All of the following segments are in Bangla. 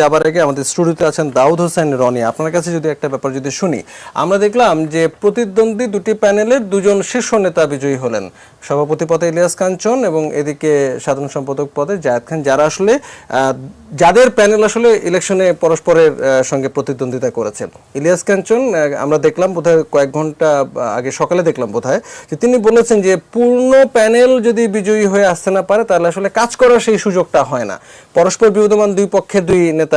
যাবার আগে আমাদের স্টুডিওতে আছেন দাউদ হোসেন, রনি। আপনার কাছে যদি একটা ব্যাপার যদি শুনি, আমরা দেখলাম যে প্রতিদ্বন্দ্বী দুটি প্যানেলের দুজন শীর্ষ নেতা বিজয়ী হলেন। সভাপতি পদে ইলিয়াস কাঞ্চন এবং এদিকে সাধারণ সম্পাদক পদে জায়েদ খান, যারা আসলে যাদের প্যানেল আসলে ইলেকশনে পরস্পরের সঙ্গে প্রতিদ্বন্দ্বিতা করেছে। ইলিয়াস কাঞ্চন আমরা দেখলাম বোধহয় কয়েক ঘণ্টা আগে সকালে দেখলাম বোধহয়, যে তিনি বলেছেন যে পূর্ণ প্যানেল যদি বিজয়ী হয়ে আসতে না পারে, তাহলে আসলে কাজ করার সেই সুযোগটা হয় না। পরস্পর বিরোধমান দুই পক্ষের দুই নেতা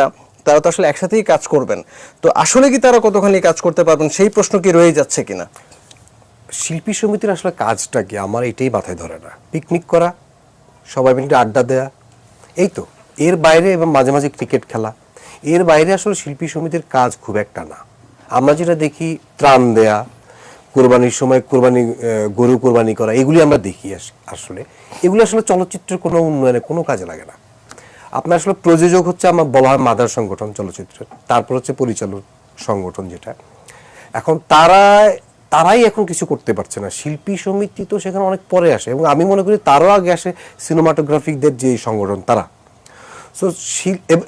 তারা তো আসলে একসাথেই কাজ করবেন। তো আসলে কি তারা কতখানি কাজ করতে পারবেন, সেই প্রশ্ন কি রয়ে যাচ্ছে কিনা? শিল্পী সমিতির আসলে কাজটা কি? আমার এটাই মাথায় ধরে না। পিকনিক করা, সবাই মিলে আড্ডা দেয়া। এই তো, এর বাইরে এবং মাঝে মাঝে ক্রিকেট খেলা। এর বাইরে আসলে শিল্পী সমিতির কাজ খুব একটা না। আমরা যেটা দেখি, ত্রাণ দেয়া, কোরবানির সময় কোরবানি গরু কোরবানি করা, এগুলি আমরা দেখি আসলে। এগুলি আসলে চলচ্চিত্রের কোনো উন্নয়নে কোনো কাজে লাগে না। আপনার আসলে প্রযোজক হচ্ছে আমার বলা হয় মাদার সংগঠন চলচ্চিত্রের তারপর হচ্ছে পরিচালক সংগঠন যেটা। এখন তারা, তারাই এখন কিছু করতে পারছে না। শিল্পী সমিতি তো সেখানে অনেক পরে আসে এবং আমি মনে করি তারও আগে আসে সিনেমাটোগ্রাফিকদের যে সংগঠন, তারা। সো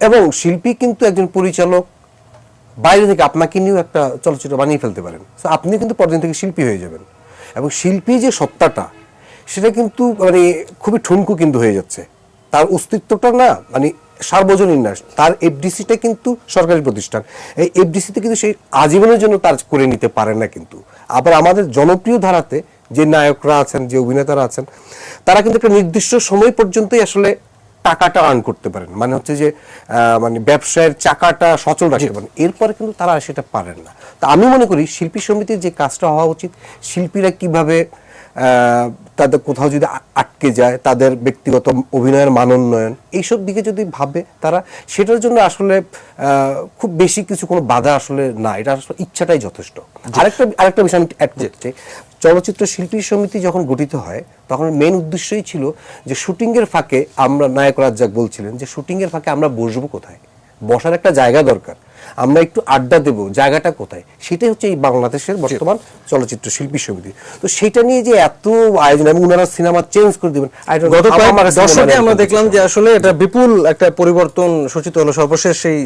এবং শিল্পী কিন্তু একজন পরিচালক, বাইরে থেকে আপনাকে নিয়েও একটা চলচ্চিত্র বানিয়ে ফেলতে পারেন। সো আপনি কিন্তু পরদিন থেকে শিল্পী হয়ে যাবেন। এবং শিল্পী যে সত্তাটা, সেটা কিন্তু মানে খুবই ঠুনকু কিন্তু হয়ে যাচ্ছে। তার অস্তিত্বটা না মানে সার্বজনীন না, তার এফডিসিটা কিন্তু সরকারি প্রতিষ্ঠান। এই এফডিসিতে কিন্তু সেই আজীবনের জন্য তার করে নিতে পারে না কিন্তু। আবার আমাদের জনপ্রিয় ধারাতে যে নায়করা আছেন, যে অভিনেতারা আছেন, তারা কিন্তু একটা নির্দিষ্ট সময় পর্যন্তই আসলে টাকাটা আর্ন করতে পারেন। মানে হচ্ছে যে মানে ব্যবসায়ের চাকাটা সচল রাখতে পারেন। এরপরে কিন্তু তারা সেটা পারেন না। তা আমি মনে করি শিল্পী সমিতির যে কাজটা হওয়া উচিত, শিল্পীরা কীভাবে তাদের কোথাও যদি আটকে যায় তাদের ব্যক্তিগত অভিনয়ের মানোন্নয়ন এইসব দিকে যদি ভাবে তারা সেটার জন্য আসলে খুব বেশি কিছু কোনো বাধা আসলে না। এটা আসলে ইচ্ছাটাই যথেষ্ট। আরেকটা আরেকটা বিষয় আমি অ্যাড করতে চাই। চলচ্চিত্র শিল্পী সমিতি যখন গঠিত হয় তখন মেন উদ্দেশ্যই ছিল যে শুটিংয়ের ফাঁকে আমরা নায়ক রাজ্জাক বলছিলেন যে শুটিংয়ের ফাঁকে আমরা বসবো কোথায়? বসার একটা জায়গা দরকার। আমরা একটু আড্ডা দেব জায়গাটা কোথায়? সেটাই হচ্ছে এই বাংলাদেশের বর্তমান চলচ্চিত্র শিল্পী সমিতি। তো সেটা নিয়ে যে এত আয়োজন এবং ওনারা সিনেমা চেঞ্জ করে দেবেন গত দশকে আমরা দেখলাম যে আসলে এটা বিপুল একটা পরিবর্তন সূচিত হলো সর্বশেষ সেই